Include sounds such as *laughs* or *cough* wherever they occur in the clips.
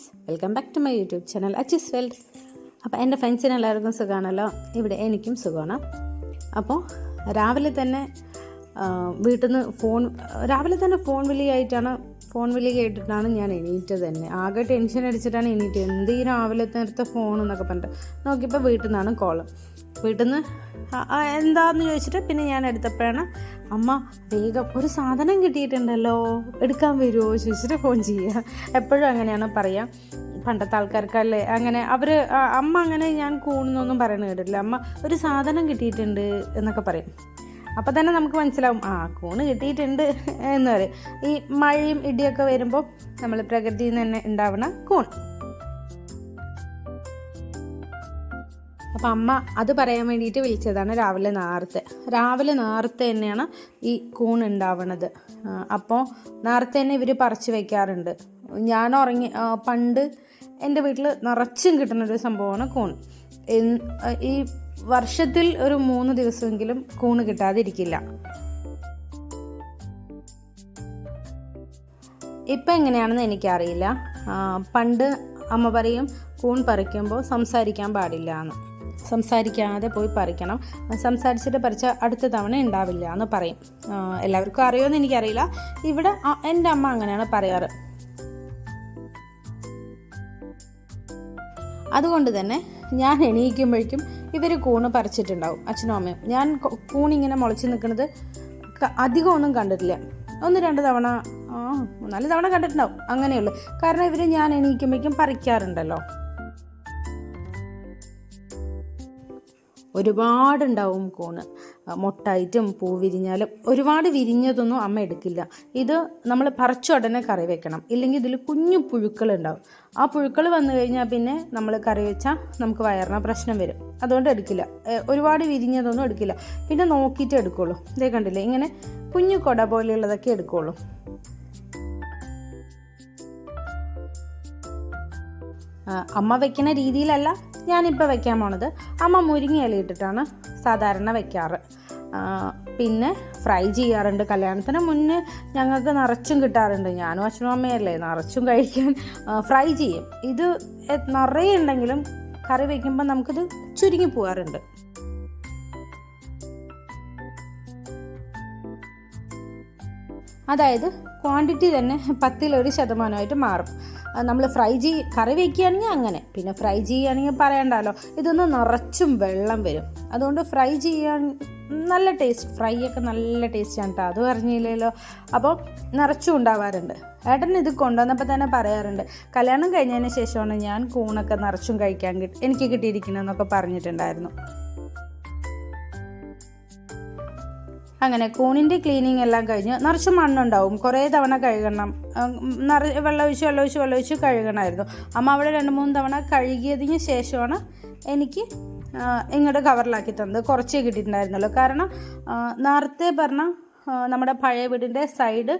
Friends welcome back to my YouTube channel അച്ചിസ് weld അപ്പോൾ എന്റെ ഫ്രണ്ട്സിന് എല്ലാവർക്കും സുഖമാണല്ലോ ഇവിടെ എനിക്കും സുഖമാണ്. അപ്പോൾ രാവിലെ തന്നെ വീട്ടിൽ നിന്ന് ഫോൺ രാവിലെ തന്നെ ഫോൺ വിളിയായിട്ടാണ് ഫോൺ വിളി കേട്ടിട്ടാണ് ഞാൻ എണീറ്റത് തന്നെ. ആകെ ടെൻഷൻ അടിച്ചിട്ടാണ് എണീറ്റത്. എന്ത് ഈ രാവിലെ നേരത്തെ ഫോൺ എന്നൊക്കെ പറഞ്ഞിട്ട്. നോക്കിയപ്പോൾ വീട്ടിൽ നിന്നാണ് കോൾ വീട്ടിൽ നിന്ന് എന്താന്ന് ചോദിച്ചിട്ട് പിന്നെ ഞാൻ എടുത്തപ്പോഴാണ് അമ്മ വേഗം ഒരു സാധനം കിട്ടിയിട്ടുണ്ടല്ലോ എടുക്കാൻ വരുമോ ചോദിച്ചിട്ട് ഫോൺ ചെയ്യുക എപ്പോഴും അങ്ങനെയാണ് പറയുക പണ്ടത്തെ ആൾക്കാർക്കല്ലേ അങ്ങനെ അവർ അമ്മ അങ്ങനെ ഞാൻ കൂണെന്നൊന്നും പറയുന്നത് കേട്ടിട്ടില്ല. അമ്മ ഒരു സാധനം കിട്ടിയിട്ടുണ്ട് എന്നൊക്കെ പറയും. അപ്പോൾ തന്നെ നമുക്ക് മനസ്സിലാവും ആ കൂണ് കിട്ടിയിട്ടുണ്ട് എന്ന് പറയും. ഈ മഴയും ഇടിയൊക്കെ വരുമ്പോൾ നമ്മൾ പ്രകൃതിയിൽ നിന്ന് തന്നെ ഉണ്ടാവുന്ന കൂൺ. അപ്പം അമ്മ അത് പറയാൻ വേണ്ടിയിട്ട് വിളിച്ചതാണ് രാവിലെ നേരത്തെ. രാവിലെ നേരത്തെ തന്നെയാണ് ഈ കൂൺ ഉണ്ടാവണത്. അപ്പോൾ നേരത്തെ തന്നെ ഇവർ പറിച്ച് വയ്ക്കാറുണ്ട് ഞാൻ ഉറങ്ങി പണ്ട് എന്റെ വീട്ടിൽ നിറച്ചും കിട്ടുന്ന ഒരു സംഭവമാണ് കൂൺ. ഈ വർഷത്തിൽ ഒരു മൂന്ന് ദിവസമെങ്കിലും കൂണ് കിട്ടാതിരിക്കില്ല. ഇപ്പം എങ്ങനെയാണെന്ന് എനിക്കറിയില്ല. പണ്ട് അമ്മ പറയും കൂൺ പറിക്കുമ്പോൾ സംസാരിക്കാൻ പാടില്ല എന്ന്. സംസാരിക്കാതെ പോയി പറിക്കണം. സംസാരിച്ചിട്ട് പറിച്ച അടുത്ത തവണ ഉണ്ടാവില്ല എന്ന് പറയും. എല്ലാവർക്കും അറിയുമെന്ന് എനിക്കറിയില്ല. ഇവിടെ എന്റെ അമ്മ അങ്ങനെയാണ് പറയാറ്. അതുകൊണ്ട് തന്നെ ഞാൻ എണീക്കുമ്പോഴേക്കും ഇവർ കൂണ് പറിച്ചിട്ടുണ്ടാവും അച്ഛനും അമ്മയും. ഞാൻ കൂണിങ്ങനെ മുളച്ച് നിൽക്കുന്നത് അധികം ഒന്നും കണ്ടിട്ടില്ല. ഒന്ന് രണ്ട് തവണ ആ മൂന്നാൽ തവണ കണ്ടിട്ടുണ്ടാവും അങ്ങനെയുള്ളു. കാരണം ഇവർ ഞാൻ എണീക്കുമ്പോഴേക്കും പറിക്കാറുണ്ടല്ലോ. ഒരുപാടുണ്ടാവും കൂണ്. മൊട്ടായിട്ടും പൂ വിരിഞ്ഞാലും ഒരുപാട് വിരിഞ്ഞതൊന്നും അമ്മ എടുക്കില്ല. ഇത് നമ്മൾ പറിച്ച ഉടനെ കറി വെക്കണം. ഇല്ലെങ്കിൽ ഇതിൽ കുഞ്ഞു പുഴുക്കൾ ഉണ്ടാവും ആ പുഴുക്കൾ വന്നു കഴിഞ്ഞാൽ പിന്നെ നമ്മൾ കറി വെച്ചാൽ നമുക്ക് വയറിന പ്രശ്നം വരും. അതുകൊണ്ട് എടുക്കില്ല. ഒരുപാട് വിരിഞ്ഞതൊന്നും എടുക്കില്ല. പിന്നെ നോക്കിയിട്ട് എടുക്കുള്ളൂ. ഇതേ കണ്ടില്ലേ? ഇങ്ങനെ കുഞ്ഞു കൊട പോലെയുള്ളതൊക്കെ എടുക്കുള്ളൂ. അമ്മ വെക്കുന്ന രീതിയിലല്ല ഞാനിപ്പോൾ വെക്കാൻ പോണത്. അമ്മ മുരിങ്ങ ഇല ഇട്ടിട്ടാണ് സാധാരണ വെക്കാറ്. പിന്നെ ഫ്രൈ ചെയ്യാറുണ്ട്. കല്യാണത്തിന് മുന്നേ ഞങ്ങൾക്ക് നിറച്ചും കിട്ടാറുണ്ട്. ഞാനും അച്ഛനും അമ്മയല്ലേ നിറച്ചും കഴിക്കാൻ ഫ്രൈ ചെയ്യും. ഇത് നിറയെ ഉണ്ടെങ്കിലും കറി വയ്ക്കുമ്പോൾ നമുക്കിത് ചുരുങ്ങി പോകാറുണ്ട് അതായത് ക്വാണ്ടിറ്റി തന്നെ പത്തിലൊരു ശതമാനമായിട്ട് മാറും. നമ്മൾ ഫ്രൈ ചെയ് കറി വയ്ക്കുകയാണെങ്കിൽ അങ്ങനെ. പിന്നെ ഫ്രൈ ചെയ്യുകയാണെങ്കിൽ പറയണ്ടല്ലോ ഇതൊന്ന് നിറച്ചും വെള്ളം വരും. അതുകൊണ്ട് ഫ്രൈ ചെയ്യാൻ നല്ല ടേസ്റ്റ് ഫ്രൈ ഒക്കെ നല്ല ടേസ്റ്റാണ് കേട്ടോ അത് പറഞ്ഞില്ലല്ലോ. അപ്പോൾ നിറച്ചും ഉണ്ടാവാറുണ്ട്. ഏട്ടൻ ഇത് കൊണ്ടുവന്നപ്പോൾ തന്നെ പറയാറുണ്ട് കല്യാണം കഴിഞ്ഞതിന് ശേഷമാണ് ഞാൻ കൂണൊക്കെ നിറച്ചും കഴിക്കാൻ കിട്ടി എനിക്ക് കിട്ടിയിരിക്കണമെന്നൊക്കെ പറഞ്ഞിട്ടുണ്ടായിരുന്നു. അങ്ങനെ കൂണിന്റെ ക്ലീനിങ് എല്ലാം കഴിഞ്ഞ് നിറച്ച് മണ്ണുണ്ടാവും. കുറേ തവണ കഴുകണം. നിറ വെള്ളമൊഴിച്ച് വെള്ളമൊഴിച്ച് വെള്ളമൊഴിച്ച് കഴുകണമായിരുന്നു. അമ്മ അവിടെ രണ്ട് മൂന്ന് തവണ കഴുകിയതിന് ശേഷമാണ് എനിക്ക് ഇങ്ങോട്ട് കവറിലാക്കി തന്നത്. കുറച്ചേ കിട്ടിയിട്ടുണ്ടായിരുന്നുള്ളൂ. കാരണം നേരത്തെ പറഞ്ഞ നമ്മുടെ പഴയ വീടിന്റെ സൈഡ്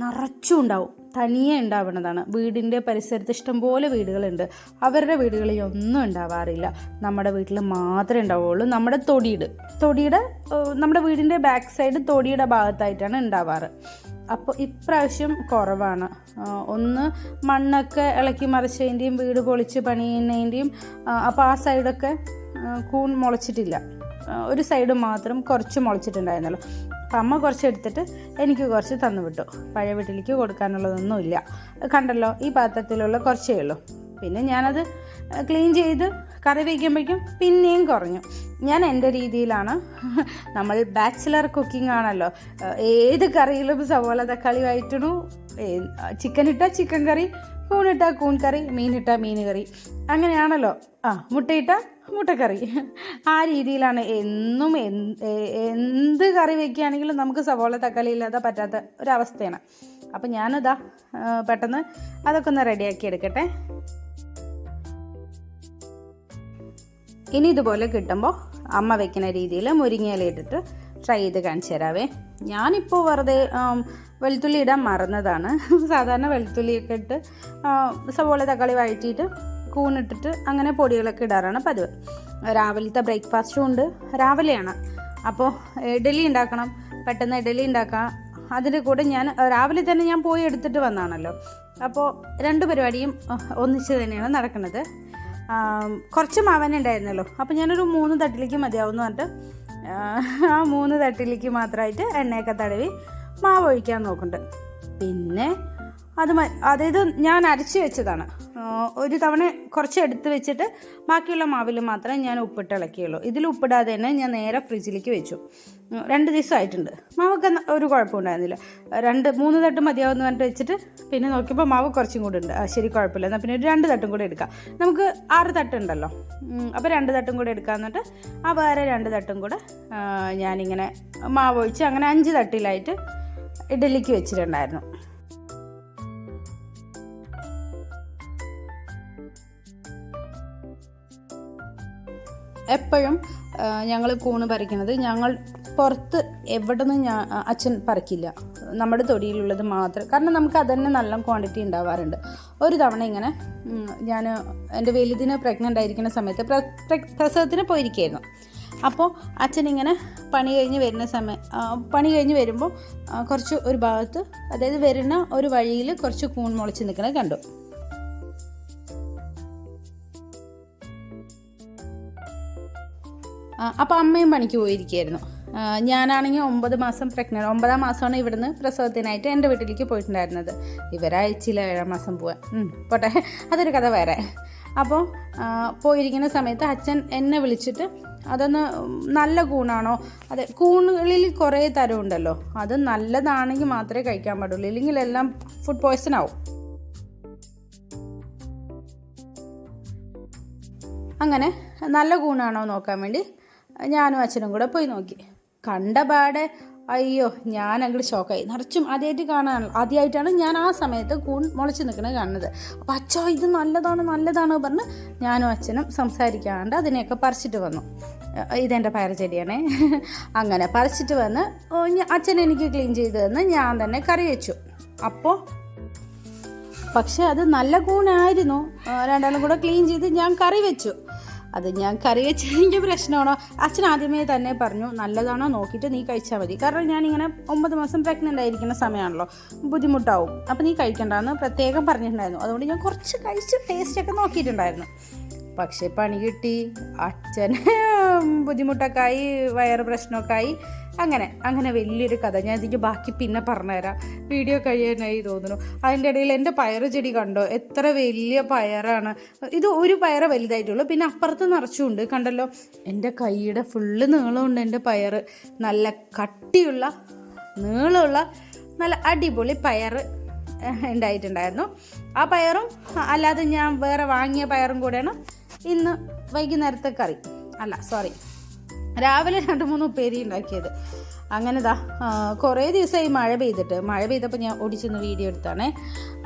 നിറച്ചും ഉണ്ടാവും. തനിയെ ഉണ്ടാവുന്നതാണ് വീടിന്റെ പരിസരത്ത് ഇഷ്ടംപോലെ വീടുകളുണ്ട്. അവരുടെ വീടുകളിൽ ഒന്നും ഉണ്ടാവാറില്ല. നമ്മുടെ വീട്ടിൽ മാത്രമേ ഉണ്ടാവുള്ളൂ. നമ്മുടെ തൊടിയുടെ. തൊടിയുടെ നമ്മുടെ വീടിന്റെ ബാക്ക് സൈഡ് തൊടിയുടെ ഭാഗത്തായിട്ടാണ് ഉണ്ടാവാറ്. അപ്പോൾ ഇപ്രാവശ്യം കുറവാണ്. ഒന്ന് മണ്ണൊക്കെ ഇളക്കി മറിച്ചതിന്റെയും വീട് പൊളിച്ച് പണിയുന്നതിന്റെയും അപ്പോൾ ആ സൈഡൊക്കെ കൂൺ മുളച്ചിട്ടില്ല. ഒരു സൈഡ് മാത്രം കുറച്ച് മുളച്ചിട്ടുണ്ടായിരുന്നല്ലോ അപ്പം അമ്മ കുറച്ച് എടുത്തിട്ട് എനിക്ക് കുറച്ച് തന്നു വിട്ടു. പഴയ വീട്ടിലേക്ക് കൊടുക്കാനുള്ളതൊന്നുമില്ല. കണ്ടല്ലോ ഈ പാത്രത്തിലുള്ള കുറച്ചേ ഉള്ളൂ. പിന്നെ ഞാനത് ക്ലീൻ ചെയ്ത് കറി വയ്ക്കുമ്പോഴേക്കും പിന്നെയും കുറഞ്ഞു. ഞാൻ എന്റെ രീതിയിലാണ് *laughs* നമ്മൾ ബാച്ചിലർ കുക്കിംഗ് ആണല്ലോ. ഏത് കറിയിലും സവോള തക്കാളി വഴറ്റണു ചിക്കൻ ഇട്ടാൽ ചിക്കൻ കറി കൂണിട്ടാൽ കൂൺ കറി മീനിട്ടാൽ മീൻ കറി. അങ്ങനെയാണല്ലോ. ആ മുട്ടയിട്ട മുട്ടക്കറി. ആ രീതിയിലാണ് എന്നും എന്ത് കറി വെക്കുകയാണെങ്കിലും നമുക്ക് സവോള തക്കാളി ഇല്ലാതെ പറ്റാത്ത ഒരവസ്ഥയാണ്. അപ്പം ഞാനിതാ പെട്ടെന്ന് അതൊക്കെ ഒന്ന് റെഡിയാക്കി എടുക്കട്ടെ. ഇനി ഇതുപോലെ കിട്ടുമ്പോൾ അമ്മ വെക്കുന്ന രീതിയിൽ മുരിങ്ങയില ഇട്ടിട്ട് ട്രൈ ചെയ്ത് കാണിച്ചു തരാവേ. ഞാനിപ്പോൾ വെറുതെ വെളുത്തുള്ളി ഇടാൻ മറന്നതാണ്. സാധാരണ വെളുത്തുള്ളിയൊക്കെ ഇട്ട് സവോള തക്കാളി വഴറ്റിയിട്ട് കൂണിട്ടിട്ട് അങ്ങനെ പൊടികളൊക്കെ ഇടാറാണ് പതിവ്. രാവിലത്തെ ബ്രേക്ക്ഫാസ്റ്റും ഉണ്ട്. രാവിലെയാണ്. അപ്പോൾ ഇഡലി ഉണ്ടാക്കണം. പെട്ടെന്ന് ഇഡലി ഉണ്ടാക്കാം. അതിന്റെ കൂടെ ഞാൻ രാവിലെ തന്നെ ഞാൻ പോയി എടുത്തിട്ട് വന്നാണല്ലോ അപ്പോൾ രണ്ട് പരിപാടിയും ഒന്നിച്ച് തന്നെയാണ് നടക്കുന്നത്. കുറച്ച് മാവൻ ഉണ്ടായിരുന്നല്ലോ. അപ്പോൾ ഞാനൊരു മൂന്ന് തട്ടിലേക്ക് മതിയാവും എന്ന് പറഞ്ഞിട്ട് ആ മൂന്ന് തട്ടിലേക്ക് മാത്രമായിട്ട് എണ്ണയൊക്കെ തടവി മാവ് ഒഴിക്കാൻ നോക്കുന്നുണ്ട്. പിന്നെ അത് അതായത് ഞാൻ അരച്ച് വെച്ചതാണ്. ഒരു തവണ കുറച്ച് എടുത്ത് വെച്ചിട്ട് ബാക്കിയുള്ള മാവിൽ മാത്രമേ ഞാൻ ഉപ്പിട്ട് ഇളക്കിയുള്ളൂ. ഇതിൽ ഉപ്പിടാതെ തന്നെ ഞാൻ നേരെ ഫ്രിഡ്ജിലേക്ക് വെച്ചു. രണ്ട് ദിവസമായിട്ടുണ്ട്. മാവൊക്കെ ഒരു കുഴപ്പമുണ്ടായിരുന്നില്ല രണ്ട് മൂന്ന് തട്ട് മതിയാവുമെന്ന് പറഞ്ഞിട്ട് വെച്ചിട്ട് പിന്നെ നോക്കിയപ്പോൾ മാവ് കുറച്ചും കൂടി ഉണ്ട്. ശരി കുഴപ്പമില്ല. എന്നാൽ പിന്നെ ഒരു രണ്ട് തട്ടും കൂടി എടുക്കാം. നമുക്ക് ആറ് തട്ടുണ്ടല്ലോ അപ്പോൾ രണ്ട് തട്ടും കൂടി എടുക്കാം എന്നിട്ട് ആ വേറെ രണ്ട് തട്ടും കൂടെ ഞാനിങ്ങനെ മാവ് ഒഴിച്ച് അങ്ങനെ അഞ്ച് തട്ടിലായിട്ട് ഇഡലിക്ക് വെച്ചിട്ടുണ്ടായിരുന്നു. എപ്പോഴും ഞങ്ങൾ കൂണ് പറിക്കുന്നത് ഞങ്ങൾ പുറത്ത് എവിടെ നിന്ന് ഞാൻ അച്ഛൻ പറിക്കില്ല. നമ്മുടെ തൊടിയിലുള്ളത് മാത്രം. കാരണം നമുക്ക് അതന്നെ നല്ല ക്വാണ്ടിറ്റി ഉണ്ടാവാറുണ്ട്. ഒരു തവണ ഇങ്ങനെ ഞാൻ എന്റെ വലുതിന് പ്രഗ്നന്റ് ആയിരിക്കുന്ന സമയത്ത് പ്ര- പ്ര- പ്രസവത്തിന് പോയിരിക്കുകയായിരുന്നു അപ്പോൾ അച്ഛൻ ഇങ്ങനെ പണി കഴിഞ്ഞ് വരുന്ന സമയം പണി കഴിഞ്ഞ് വരുമ്പോൾ കുറച്ച് ഒരു ഭാഗത്ത് അതായത് വരുന്ന ഒരു വഴിയിൽ കുറച്ച് കൂൺ മുളച്ച് നിൽക്കുന്നത് കണ്ടു. അപ്പോൾ അമ്മയും പണിക്ക് പോയിരിക്കുകയായിരുന്നു. ഞാനാണെങ്കിൽ ഒമ്പത് മാസം പ്രഗ്നന്റ് ഒമ്പതാം മാസമാണ് ഇവിടുന്ന് പ്രസവത്തിനായിട്ട് എന്റെ വീട്ടിലേക്ക് പോയിട്ടുണ്ടായിരുന്നത്. ഇവരാഴ്ചയിൽ ഏഴാം മാസം പോവാൻ. പോട്ടെ. അതൊരു കഥ വേറെ. അപ്പോൾ പോയിരിക്കുന്ന സമയത്ത് അച്ഛൻ എന്നെ വിളിച്ചിട്ട് അതൊന്ന് നല്ല കൂണാണോ? അതെ കൂണുകളിൽ കുറേ തരമുണ്ടല്ലോ. അത് നല്ലതാണെങ്കിൽ മാത്രമേ കഴിക്കാൻ പാടുള്ളൂ. ഇല്ലെങ്കിൽ എല്ലാം ഫുഡ് പോയ്സൺ ആവും. അങ്ങനെ നല്ല കൂണാണോ നോക്കാൻ വേണ്ടി ഞാനും അച്ഛനും കൂടെ പോയി നോക്കി. കണ്ട പാടെ അയ്യോ ഞാൻ അങ്ങോട്ട് ഷോക്കായി നിറച്ചും ആദ്യമായിട്ട് കാണാൻ ആദ്യമായിട്ടാണ് ഞാൻ ആ സമയത്ത് കൂൺ മുളച്ച് നിൽക്കുന്നത് കാണുന്നത്. അപ്പോൾ അച്ഛോ ഇത് നല്ലതാണ് നല്ലതാണ് പറഞ്ഞ് ഞാനും അച്ഛനും സംസാരിക്കാണ്ട് അതിനെയൊക്കെ പറിച്ചിട്ട് വന്നു. ഇതെന്റെ പയർച്ചെടിയാണേ അങ്ങനെ പറിച്ചിട്ട് വന്ന് അച്ഛൻ എനിക്ക് ക്ലീൻ ചെയ്ത് തന്ന് ഞാൻ തന്നെ കറി വെച്ചു. അപ്പോൾ പക്ഷേ അത് നല്ല കൂണായിരുന്നു. രണ്ടാളും കൂടെ ക്ലീൻ ചെയ്ത് ഞാൻ കറി വെച്ചു. അത് ഞാൻ കറി വെച്ചതിന്റെ *laughs* പ്രശ്നമാണോ? അച്ഛൻ ആദ്യമേ തന്നെ പറഞ്ഞു നല്ലതാണോ? നോക്കിയിട്ട് നീ കഴിച്ചാൽ മതി. കാരണം ഞാനിങ്ങനെ ഒമ്പത് മാസം പ്രഗ്നന്റ് ആയിരിക്കുന്ന സമയമാണല്ലോ ബുദ്ധിമുട്ടാവും. അപ്പോൾ നീ കഴിക്കണ്ടെന്ന് പ്രത്യേകം പറഞ്ഞിട്ടുണ്ടായിരുന്നു. അതുകൊണ്ട് ഞാൻ കുറച്ച് കഴിച്ച് ടേസ്റ്റൊക്കെ നോക്കിയിട്ടുണ്ടായിരുന്നു. പക്ഷേ പണി കിട്ടി. അച്ഛൻ *laughs* ബുദ്ധിമുട്ടൊക്കെ ആയി വയറ് പ്രശ്നമൊക്കെ ആയി അങ്ങനെ അങ്ങനെ വലിയൊരു കഥ. ഞാൻ ഇതിന്റെ ബാക്കി പിന്നെ പറഞ്ഞുതരാം. വീഡിയോ കഴിയാനായി തോന്നുന്നു. അതിന്റെ ഇടയിൽ എന്റെ പയറ് ചെടി കണ്ടോ? എത്ര വലിയ പയറാണ്. ഇത് ഒരു പയറ് വലുതായിട്ടുള്ളൂ. പിന്നെ അപ്പുറത്ത് നിറച്ചുണ്ട്. കണ്ടല്ലോ? എന്റെ കൈയുടെ ഫുള്ള് നീളമുണ്ട് എന്റെ പയറ്. നല്ല കട്ടിയുള്ള നീളമുള്ള നല്ല അടിപൊളി പയറ് *laughs* ഉണ്ടായിട്ടുണ്ടായിരുന്നു. ആ പയറും അല്ലാതെ ഞാൻ വേറെ വാങ്ങിയ പയറും കൂടെയാണ് ഇന്ന് വൈകുന്നേരത്തെ കറി. അല്ല സോറി രാവിലെ രണ്ട് മൂന്ന് ഉപ്പേരി ഉണ്ടാക്കിയത്. അങ്ങനെ ദാ കുറേ ദിവസമായി മഴ പെയ്തിട്ട് മഴ പെയ്തപ്പോൾ ഞാൻ ഓടിച്ചെന്ന് വീഡിയോ എടുത്താണ്.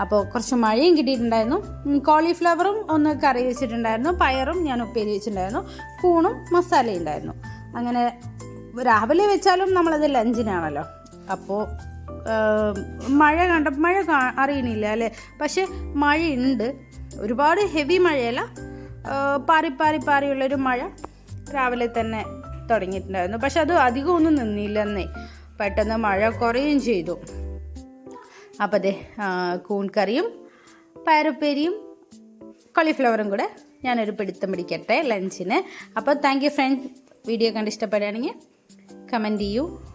അപ്പോൾ കുറച്ച് മഴയും കിട്ടിയിട്ടുണ്ടായിരുന്നു. കോളിഫ്ലവറും ഒന്ന് കറി വെച്ചിട്ടുണ്ടായിരുന്നു. പയറും ഞാൻ ഉപ്പേരി വെച്ചിട്ടുണ്ടായിരുന്നു. കൂണും മസാലയും ഉണ്ടായിരുന്നു. അങ്ങനെ രാവിലെ വെച്ചാലും നമ്മളത് ലഞ്ചിനാണല്ലോ. അപ്പോൾ മഴ കണ്ട മഴ അറിയണില്ല അല്ലേ? പക്ഷെ മഴയുണ്ട്. ഒരുപാട് ഹെവി മഴയല്ല. പാറി പാറി പാറിയുള്ളൊരു മഴ രാവിലെ തന്നെ തുടങ്ങിയിട്ടുണ്ടായിരുന്നു. പക്ഷെ അത് അധികം ഒന്നും നിന്നില്ലെന്നേ. പെട്ടെന്ന് മഴ കുറയുകയും ചെയ്തു. അപ്പോൾ അതെ കൂൺ കറിയും പയറുപ്പേരിയും കോളിഫ്ലവറും കൂടെ ഞാനൊരു പിടുത്തം പിടിക്കട്ടെ ലഞ്ചിന്. അപ്പോൾ താങ്ക് യു ഫ്രണ്ട്സ് വീഡിയോ കണ്ട് ഇഷ്ടപ്പെടുകയാണെങ്കിൽ കമന്റ് ചെയ്യൂ.